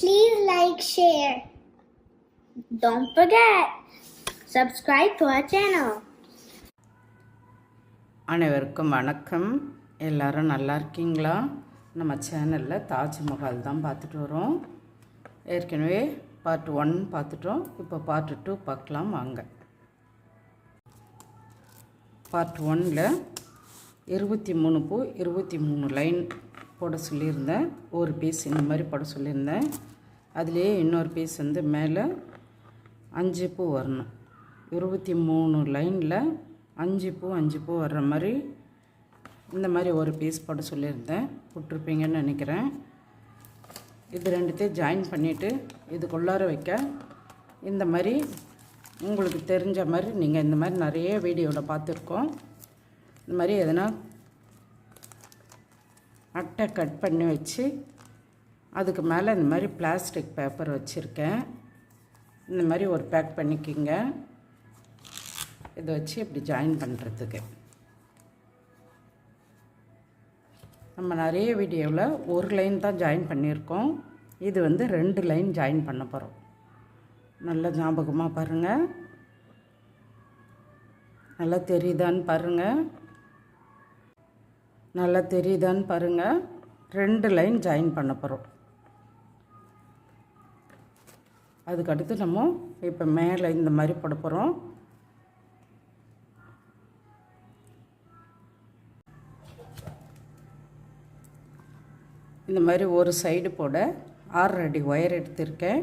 Please like, share. Don't forget, subscribe to our channel. அனைவருக்கும் வணக்கம். எல்லாரும் நல்லா இருக்கீங்களா? நம்ம சேனலில் தாஜ்மஹால் தான் பார்த்துட்டு வரோம். ஏற்கனவே பார்ட் ஒன் பார்த்துட்டோம். இப்போ பார்ட் டூ பார்க்கலாம் வாங்க. பார்ட் ஒன்னில் இருபத்தி மூணு பூ இருபத்தி மூணு லைன் போட சொல்லியிருந்தேன். ஒரு பீஸ் இந்த மாதிரி போட சொல்லியிருந்தேன். அதுலேயே இன்னொரு பீஸ் வந்து மேலே அஞ்சு பூ வரணும். இருபத்தி மூணு லைனில் அஞ்சு பூ அஞ்சு பூ வர்ற மாதிரி இந்த மாதிரி ஒரு பீஸ் போட சொல்லியிருந்தேன். விட்டுருப்பீங்கன்னு நினைக்கிறேன். இது ரெண்டுத்தையும் ஜாயின் பண்ணிவிட்டு இதுக்குள்ளார வைக்க இந்த மாதிரி உங்களுக்கு தெரிஞ்ச மாதிரி நீங்கள் இந்த மாதிரி நிறைய வீடியோவில் பார்த்துருக்கோம். இந்த மாதிரி எதனா அட்டை கட் பண்ணி வச்சு அதுக்கு மேலே இந்த மாதிரி பிளாஸ்டிக் பேப்பர் வச்சுருக்கேன். இந்த மாதிரி ஒரு பேக் பண்ணிக்கிங்க. இதை வச்சு இப்படி ஜாயின் பண்ணுறதுக்கு நம்ம நிறைய வீடியோவில் ஒரு லைன் தான் ஜாயின் பண்ணியிருக்கோம். இது வந்து ரெண்டு லைன் ஜாயின் பண்ண போகிறோம் நல்ல ஞாபகமாக பாருங்கள் நல்லா தெரியுதான்னு பாருங்கள் நல்லா தெரியுதான்னு பாருங்கள் ரெண்டு லைன் ஜாயின் பண்ண போகிறோம் அதுக்கடுத்து நம்ம இப்போ மேலே இந்த மாதிரி போட போகிறோம் இந்த மாதிரி ஒரு சைடு போட ஆறு அடி ஒயர் எடுத்திருக்கேன்.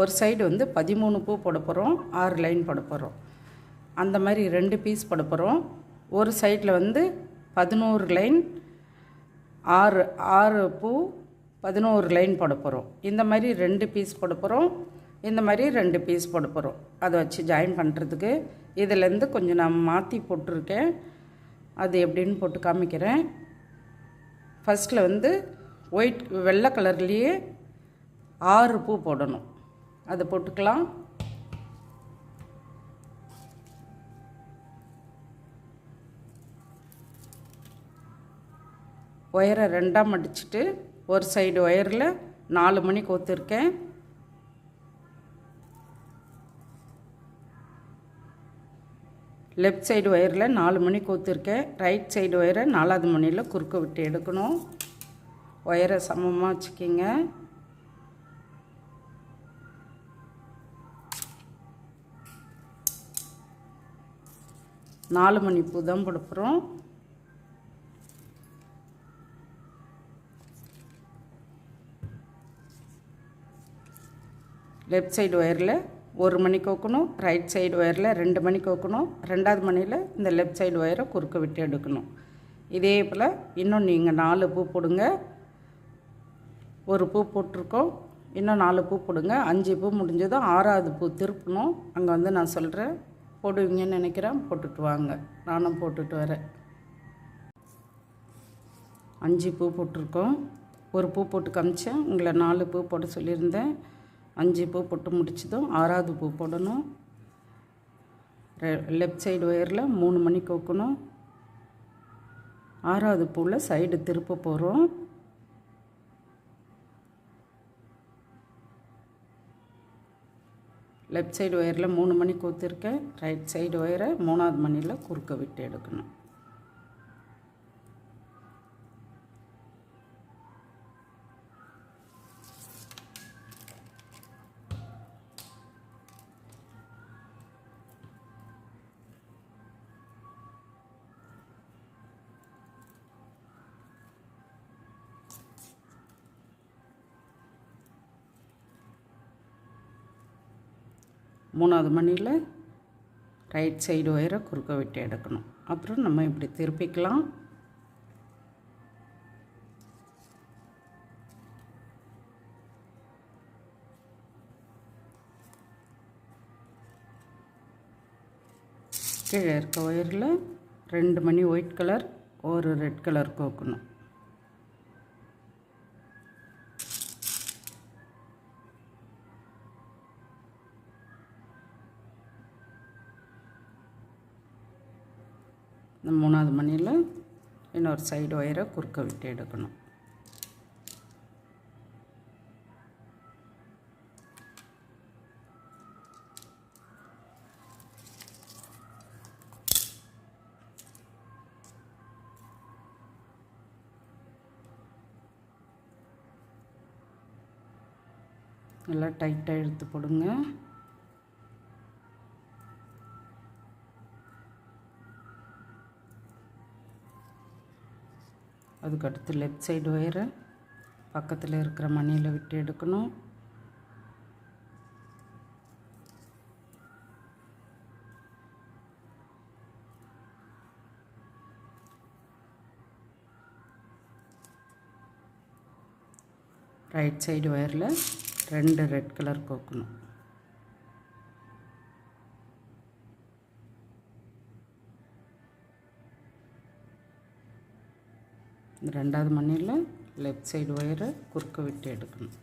ஒரு சைடு வந்து பதிமூணு பூ போட போகிறோம் ஆறு லைன் போட போகிறோம் அந்த மாதிரி ரெண்டு பீஸ் போட போகிறோம் ஒரு சைடில் வந்து பதினோரு லைன் ஆறு ஆறு பூ பதினோரு லைன் போட போகிறோம் இந்த மாதிரி ரெண்டு பீஸ் போட போகிறோம் இந்த மாதிரி ரெண்டு பீஸ் போட போகிறோம் அதை வச்சு ஜாயின் பண்ணுறதுக்கு இதிலேருந்து கொஞ்சம் நான் மாற்றி போட்டிருக்கேன். அது எப்படின்னு போட்டு காமிக்கிறேன். ஃபஸ்ட்டில் வந்து ஒயிட் வெள்ளை கலர்லேயே ஆறு பூ போடணும். அதை போட்டுக்கலாம். ஒயரை ரெண்டாக மடிச்சுட்டு ஒரு சைடு ஒயரில் நாலு மணி கோத்துருக்கேன். லெஃப்ட் சைடு ஒயரில் நாலு மணி கோத்துருக்கேன். ரைட் சைடு ஒயரை நாலாவது மணியில் குறுக்க விட்டு எடுக்கணும். ஒயரை சமமாக வச்சுக்கிங்க. நாலு மணி பூ தான் கொடுப்புறோம் லெஃப்ட் சைடு ஒயரில் ஒரு மணி கோக்கணும் ரைட் சைடு ஒயரில் ரெண்டு மணி கோக்கணும் ரெண்டாவது மணியில் இந்த லெஃப்ட் சைடு ஒயரை குறுக்க விட்டு எடுக்கணும். இதே போல் இன்னும் நீங்கள் நாலு பூ போடுங்க. ஒரு பூ போட்டிருக்கோம் இன்னும் நாலு பூ போடுங்க. அஞ்சு பூ முடிஞ்சதும் ஆறாவது பூ திருப்பணும். அங்கே வந்து நான் சொல்கிறேன் போடுவீங்கன்னு நினைக்கிறேன் போட்டுட்டு வாங்க. நானும் போட்டுட்டு வரேன். அஞ்சு பூ போட்டிருக்கோம். ஒரு பூ போட்டு காமிச்சேன். உங்களை நாலு பூ போட சொல்லியிருந்தேன். அஞ்சு பூ போட்டு முடிச்சதும் ஆறாவது பூ போடணும். லெஃப்ட் சைடு ஒயரில் மூணு மணி கோக்கணும். ஆறாவது பூவில் சைடு திருப்ப போகிறோம் லெஃப்ட் சைடு ஒயரில் மூணு மணி கோத்துருக்கேன். ரைட் சைடு ஒயரை மூணாவது மணியில் குறுக்க விட்டு எடுக்கணும். மூணாவது மணியில் ரைட் சைடு ஒயரை குறுக்க விட்டு எடுக்கணும். அப்புறம் நம்ம இப்படி திருப்பிக்கலாம். கீழே இருக்க ஒயரில் ரெண்டு மணி ஒயிட் கலர் ஒரு ரெட் கலர் கோக்கணும். இந்த மூணாவது மணியில் இன்னொரு சைடு ஒயரை குறுக்க விட்டு எடுக்கணும். நல்லா டைட்டாக எடுத்து போடுங்க. அதுக்கடுத்து லெஃப்ட் சைடு ஒயரை பக்கத்தில் இருக்கிற மணியில் விட்டு எடுக்கணும். ரைட் சைடு ஒயரில் ரெண்டு ரெட் கலர் கோக்கணும். இந்த ரெண்டாவது மணியில் லெஃப்ட் சைடு ஒயரை குறுக்க விட்டு எடுக்கணும்.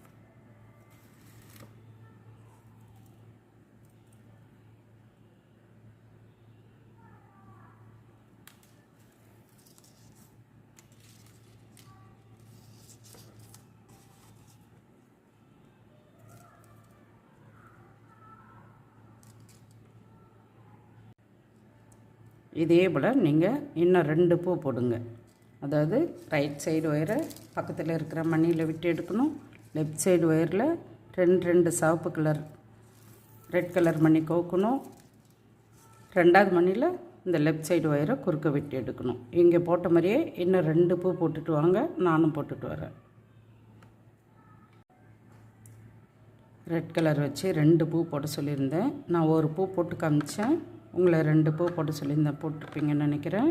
இதே போல் நீங்கள் இன்னும் ரெண்டு பூ போடுங்க. அதாவது ரைட் சைடு ஒயரை பக்கத்தில் இருக்கிற மணியில் விட்டு எடுக்கணும். லெஃப்ட் சைடு ஒயரில் ரெண்டு ரெண்டு சிவப்பு கலர் ரெட் கலர் மணி கோக்கணும். ரெண்டாவது மணியில் இந்த லெஃப்ட் சைடு ஒயரை குறுக்க விட்டு எடுக்கணும். இங்கே போட்ட மாதிரியே இன்னும் ரெண்டு பூ போட்டுட்டு வாங்க நானும் போட்டுட்டு வரேன். ரெட் கலர் வச்சு ரெண்டு பூ போட சொல்லியிருந்தேன். நான் ஒரு பூ போட்டு காமிச்சேன். உங்களை ரெண்டு பூ போட சொல்லியிருந்தேன் போட்டிருப்பீங்கன்னு நினைக்கிறேன்.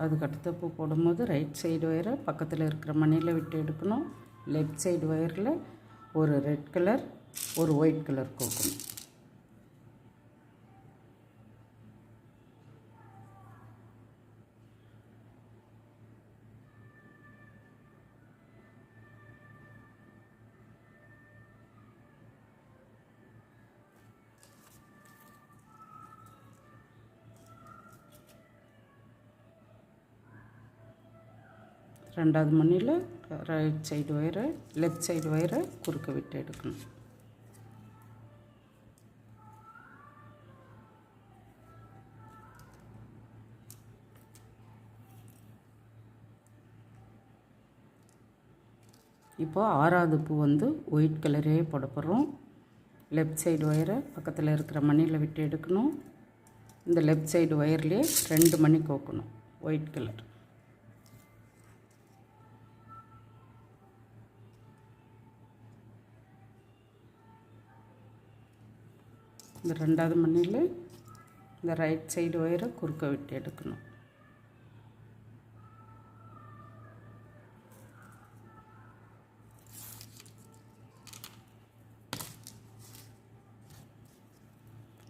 அது அடுத்த போடும்போது ரைட் சைடு ஒயரை பக்கத்தில் இருக்கிற மணியில் விட்டு எடுக்கணும். லெஃப்ட் சைடு ஒயரில் ஒரு ரெட் கலர் ஒரு ஒயிட் கலர் கொடுக்கணும் ரெண்டாவது மணியில் ரைட் சைடு ஒயரை லெஃப்ட் சைடு ஒயரை குறுக்க விட்டு எடுக்கணும். இப்போ ஆறாவது பூ வந்து ஒயிட் கலரே போட போகிறோம் லெஃப்ட் சைடு ஒயரை பக்கத்தில் இருக்கிற மணியில் விட்டு எடுக்கணும். இந்த லெஃப்ட் சைடு ஒயர்லேயே ரெண்டு மணி கோக்கணும் ஒயிட் கலர் இந்த ரெண்டாவது மணியில் இந்த ரைட் சைடு ஒயரை குறுக்க விட்டு எடுக்கணும்.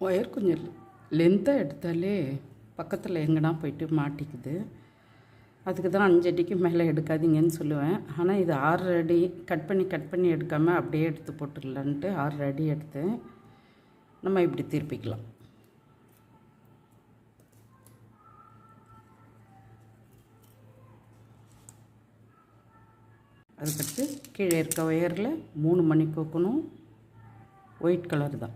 ஒயர் கொஞ்சம் லென்த்தாக எடுத்தாலே பக்கத்தில் எங்கன்னா போயிட்டு மாட்டிக்குது. அதுக்கு தான் அஞ்சு அடிக்கு மேலே எடுக்காதீங்கன்னு சொல்லுவேன். ஆனால் இது ஆறு அடி கட் பண்ணி கட் பண்ணி எடுக்காமல் அப்படியே எடுத்து போட்டுடலான்ட்டு ஆறு அடி எடுத்தேன். நம்ம இப்படி திருப்பிக்கலாம். அதுக்கடுத்து கீழே இருக்க ஒயரில் மூணு மணி கோக்கணும் ஒயிட் கலர் தான்.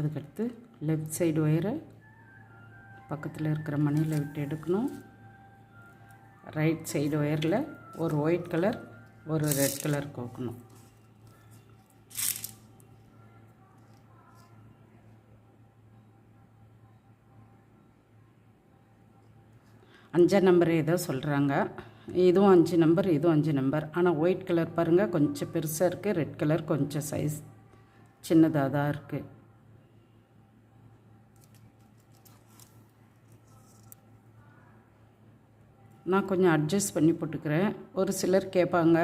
அதுக்கடுத்து லெஃப்ட் சைடு ஒயரை பக்கத்தில் இருக்கிற மணியில் விட்டு எடுக்கணும். ரைட் சைடு ஒயரில் ஒரு ஒயிட் கலர் ஒரு ரெட் கலர் கோக்கணும். அஞ்சாம் நம்பர் ஏதோ சொல்கிறாங்க இதுவும் அஞ்சு நம்பர் இதுவும் அஞ்சு நம்பர் ஆனால் ஒயிட் கலர் பாருங்கள் கொஞ்சம் பெருசாக இருக்குது ரெட் கலர் கொஞ்சம் சைஸ் சின்னதாக தான் இருக்குது நான் கொஞ்சம் அட்ஜஸ்ட் பண்ணி போட்டுக்கிறேன். ஒரு சிலர் கேட்பாங்க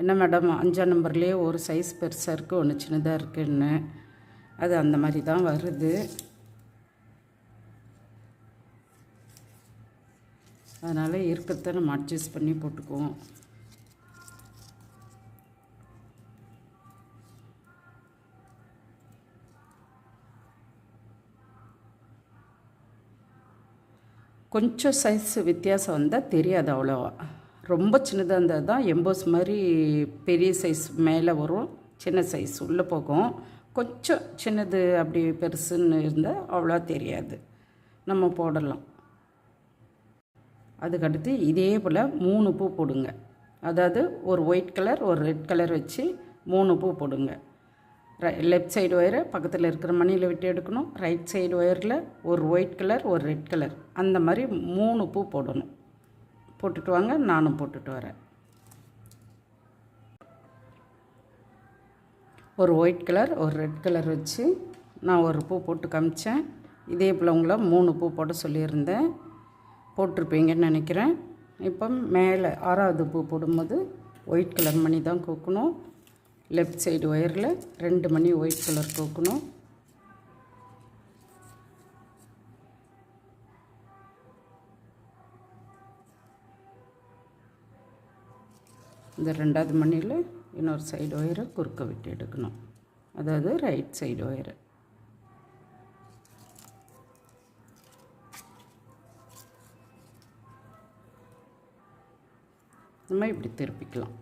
என்ன மேடம் அஞ்சாம் நம்பர்லேயே ஒரு சைஸ் பெருசாக இருக்குது ஒன்று சின்னதாக இருக்குன்னு. அது அந்த மாதிரி தான் வருது. அதனால் இருக்கிறத நம்ம அட்ஜஸ்ட் பண்ணி போட்டுக்குவோம். கொஞ்சம் சைஸ் வித்தியாசம் வந்தால் தெரியாது அவ்வளோவா. ரொம்ப சின்னதாக இருந்தால் தான் எம்போஸ் மாதிரி பெரிய சைஸ் மேலே வரும் சின்ன சைஸ் உள்ளே போகும். கொஞ்சம் சின்னது அப்படி பெருசுன்னு இருந்தால் அவ்வளோ தெரியாது. நம்ம போடலாம். அதுக்கடுத்து இதே போல் மூணு பூ போடுங்க. அதாவது ஒரு ஒயிட் கலர் ஒரு ரெட் கலர் வச்சு மூணு பூ போடுங்க. லெஃப்ட் சைடு ஒயரை பக்கத்தில் இருக்கிற மணியில் விட்டு எடுக்கணும். ரைட் சைடு ஒயரில் ஒரு ஒயிட் கலர் ஒரு ரெட் கலர் அந்த மாதிரி மூணு பூ போடணும். போட்டுட்டு வாங்க நானும் போட்டுட்டு வரேன். ஒரு ஒயிட் கலர் ஒரு ரெட் கலர் வச்சு நான் ஒரு பூ போட்டு காமிச்சேன். இதே போல் உங்களை மூணு பூ போட சொல்லியிருந்தேன். போட்டிருப்பீங்கன்னு நினைக்கிறேன். இப்போ மேலே ஆறாவது பூ போடும்போது ஒயிட் கலர் மணி தான் கோக்கணும். லெஃப்ட் சைடு ஒயரில் ரெண்டு மணி ஒயிட் கலர் கோக்கணும் இந்த ரெண்டாவது மணியில் இன்னொரு சைடு ஒயரை குறுக்க விட்டு எடுக்கணும். அதாவது ரைட் சைடு ஒயரை நம்ம இப்படி திருப்பிக்கலாம்.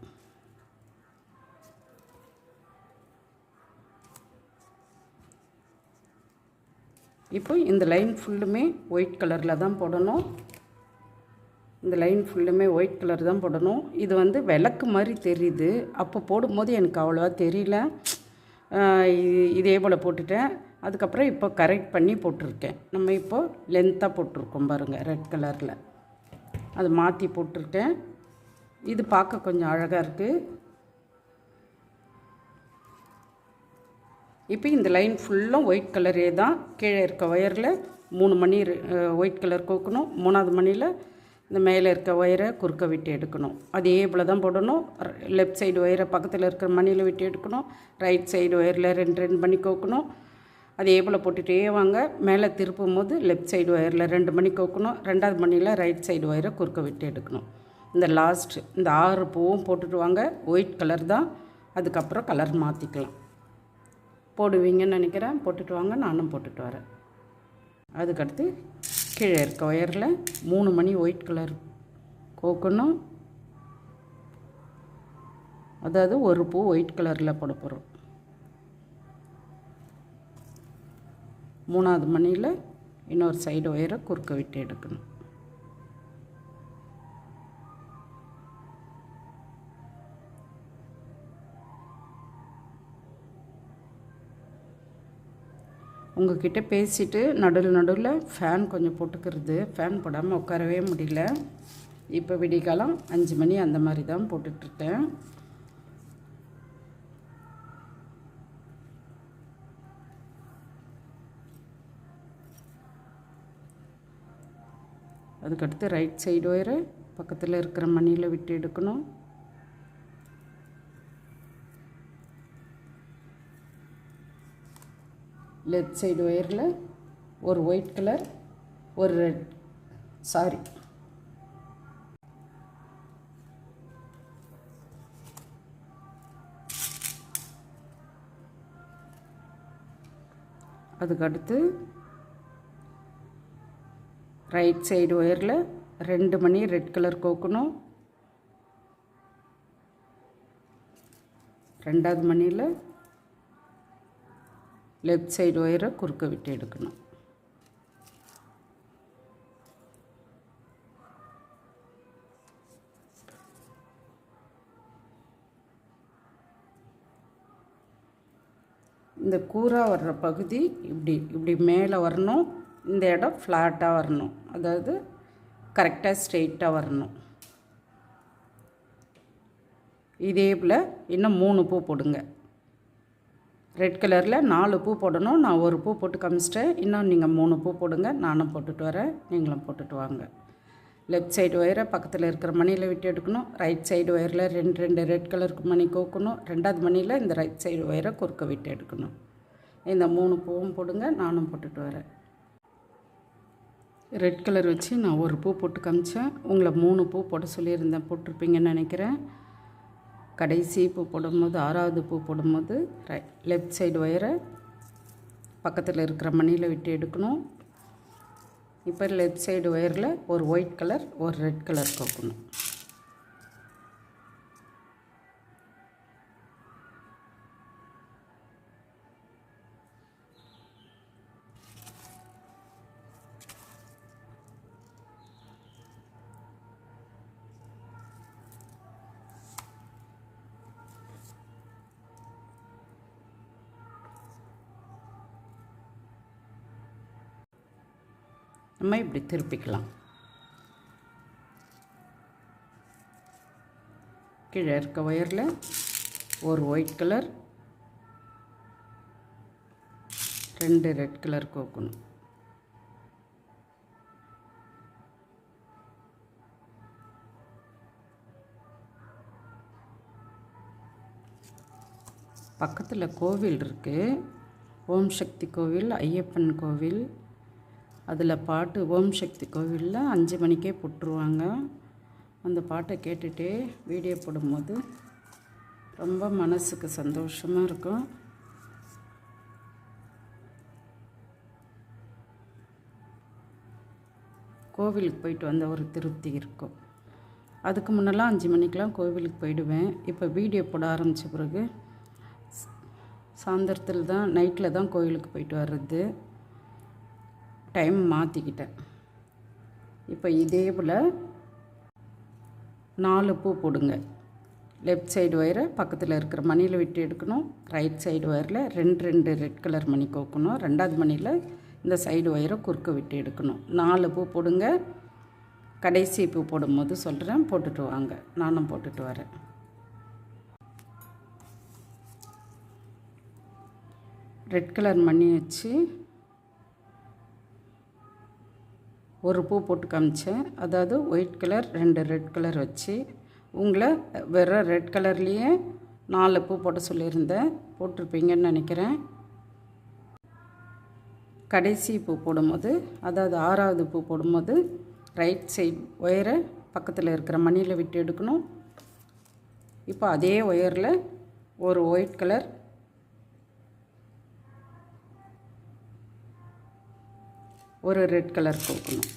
இப்போ இந்த லைன் ஃபுல்லுமே ஒயிட் கலரில் தான் போடணும். இந்த லைன் ஃபுல்லுமே ஒயிட் கலர் தான் போடணும். இது வந்து விளக்கு மாதிரி தெரியுது. அப்போ போடும்போது எனக்கு அவ்வளோவா தெரியல. இதே போல் போட்டுட்டேன். அதுக்கப்புறம் இப்போ கரெக்ட் பண்ணி போட்டிருக்கேன். நம்ம இப்போது லென்த்தாக போட்டிருக்கோம் பாருங்கள் ரெட் கலரில் அது மாற்றி போட்டிருக்கேன். இது பார்க்க கொஞ்சம் அழகாக இருக்குது இப்போ இந்த லைன் ஃபுல்லும் ஒயிட் கலரே தான். கீழே இருக்க ஒயரில் மூணு மணி ஒயிட் கலர் கோக்கணும். மூணாவது மணியில் இந்த மேலே இருக்க ஒயரை குறுக்க விட்டு எடுக்கணும். அதே போல் தான் போடணும். லெஃப்ட் சைடு ஒயரை பக்கத்தில் இருக்கிற மணியில் விட்டு எடுக்கணும். ரைட் சைடு ஒயரில் ரெண்டு ரெண்டு மணி கோக்கணும். அதே போல் போட்டுகிட்டே வாங்க. மேலே திருப்பும் போது லெஃப்ட் சைடு ஒயரில் ரெண்டு மணி கோக்கணும். ரெண்டாவது மணியில் ரைட் சைடு ஒயரை குறுக்க விட்டு எடுக்கணும். இந்த லாஸ்ட் இந்த ஆறு பூவும் போட்டுட்டு வாங்க. ஒயிட் கலர் தான். அதுக்கப்புறம் கலர் மாற்றிக்கலாம் போடுவீங்கன்னு நினைக்கிறேன். போட்டுட்டு வாங்க நானும் போட்டுட்டு வரேன். அதுக்கடுத்து கீழே இருக்க ஒயரில் மூணு மணி ஒயிட் கலர் கோக்கணும். அதாவது ஒரு பூ ஒயிட் கலரில் போட போகிறோம் மூணாவது மணியில் இன்னொரு சைடு ஒயரை குறுக்க விட்டு எடுக்கணும். உங்ககிட்ட பேசிட்டு நடுவில் நடுவில் ஃபேன் கொஞ்சம் போட்டுக்கிறது. ஃபேன் போடாமல் உட்காரவே முடியல. இப்போ விடிகாலம் அஞ்சு மணி அந்த மாதிரி தான் போட்டுட்ருக்கேன். அதுக்கடுத்து ரைட் சைடு ஒயரை பக்கத்தில் இருக்கிற மணியில் விட்டு எடுக்கணும். லெஃப்ட் சைடு ஒயரில் ஒரு ஒயிட் கலர் ஒரு ரெட் சாரி அதுக்கடுத்து ரைட் சைடு ஒயரில் ரெண்டு மணி ரெட் கலர் கோக்கணும். ரெண்டாவது மணியில் லெஃப்ட் சைடு ஒயரை குறுக்க விட்டு எடுக்கணும். இந்த கூரா வர்ற பகுதி இப்படி இப்படி மேலே வரணும். இந்த இடம் ஃப்ளாட்டாக வரணும். அதாவது கரெக்டாக ஸ்ட்ரெயிட்டாக வரணும். இதே போல் இன்னும் மூணு பூ போடுங்க. ரெட் கலரில் நாலு பூ போடணும். நான் ஒரு பூ போட்டு காமிச்சிட்டேன். இன்னும் நீங்கள் மூணு பூ போடுங்க. நானும் போட்டுட்டு வரேன். நீங்களும் போட்டுட்டு வாங்க. லெஃப்ட் சைடு ஒயரை பக்கத்தில் இருக்கிற மணியில் விட்டு எடுக்கணும். ரைட் சைடு ஒயரில் ரெண்டு ரெண்டு ரெட் கலருக்கு மணி கோக்கணும். ரெண்டாவது மணியில் இந்த ரைட் சைடு ஒயரை குறுக்க விட்டு எடுக்கணும். இந்த மூணு பூவும் போடுங்க. நானும் போட்டுட்டு வரேன். ரெட் கலர் வச்சு நான் ஒரு பூ போட்டு காமிச்சேன். உங்களை மூணு பூ போட சொல்லியிருந்தேன். போட்டிருப்பீங்கன்னு நினைக்கிறேன். கடைசி பூ போடும்போது ஆறாவது பூ போடும்போது ரை லெஃப்ட் சைடு ஒயரை பக்கத்தில் இருக்கிற மணியில் விட்டு எடுக்கணும். இப்போ லெஃப்ட் சைடு ஒயரில் ஒரு ஒயிட் கலர் ஒரு ரெட் கலர் கோக்கணும் நம்ம இப்படி திருப்பிக்கலாம். கீழே இருக்க ஒயரில் ஒரு ஒயிட் கலர் ரெண்டு ரெட் கலர் கோக்கணும். பக்கத்தில் கோவில் இருக்குது ஓம் சக்தி கோவில் ஐயப்பன் கோவில் அதில் பாட்டு ஓம் சக்தி கோவிலில் அஞ்சு மணிக்கே போட்டுருவாங்க. அந்த பாட்டை கேட்டுகிட்டே வீடியோ போடும்போது ரொம்ப மனசுக்கு சந்தோஷமாக இருக்கும். கோவிலுக்கு போயிட்டு வந்த ஒரு திருப்தி இருக்கும். அதுக்கு முன்னெல்லாம் அஞ்சு மணிக்கெலாம் கோவிலுக்கு போயிடுவேன். இப்போ வீடியோ போட ஆரம்பித்த பிறகு சாயந்தரத்தில் தான் நைட்டில் தான் கோவிலுக்கு போயிட்டு வர்றது. டைம் மாற்றிக்கிட்டேன் இப்போ இதே போல் நாலு பூ போடுங்க. லெஃப்ட் சைடு ஒயரை பக்கத்தில் இருக்கிற மணியில் விட்டு எடுக்கணும். ரைட் சைடு ஒயரில் ரெண்டு ரெண்டு ரெட் கலர் மணி கோக்கணும். ரெண்டாவது மணியில் இந்த சைடு ஒயரை குறுக்க விட்டு எடுக்கணும். நாலு பூ போடுங்க. கடைசி பூ போடும்போது சொல்கிறேன் போட்டுட்டு வாங்க. நானும் போட்டுட்டு வரேன். ரெட் கலர் மணி வச்சு ஒரு பூ போட்டு காமிச்சேன். அதாவது ஒயிட் கலர் ரெண்டு ரெட் கலர் வச்சு. உங்களை வெறும் ரெட் கலர்லேயே நாலு பூ போட சொல்லியிருந்தேன். போட்டிருப்பீங்கன்னு நினைக்கிறேன். கடைசி பூ போடும்போது அதாவது ஆறாவது பூ போடும்போது ரைட் சைட் ஒயரை பக்கத்தில் இருக்கிற மணியில் விட்டு எடுக்கணும். இப்போ அதே ஒயரில் ஒரு ஒயிட் கலர் ஒரு ரெட் கலர் கோக்கணும்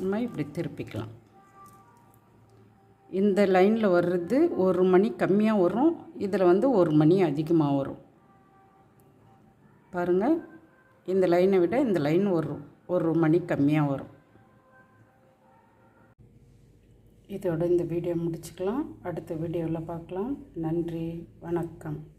நம்ம இப்படி திருப்பிக்கலாம். இந்த லைனில் வர்றது ஒரு மணி கம்மியாக வரும். இதில் வந்து ஒரு மணி அதிகமாக வரும். பாருங்கள் இந்த லைனை விட இந்த லைன் ஒரு ஒரு மணி கம்மியாக வரும். இதோட இந்த வீடியோ முடிச்சுக்கலாம். அடுத்த வீடியோவில் பார்க்கலாம். நன்றி. வணக்கம்.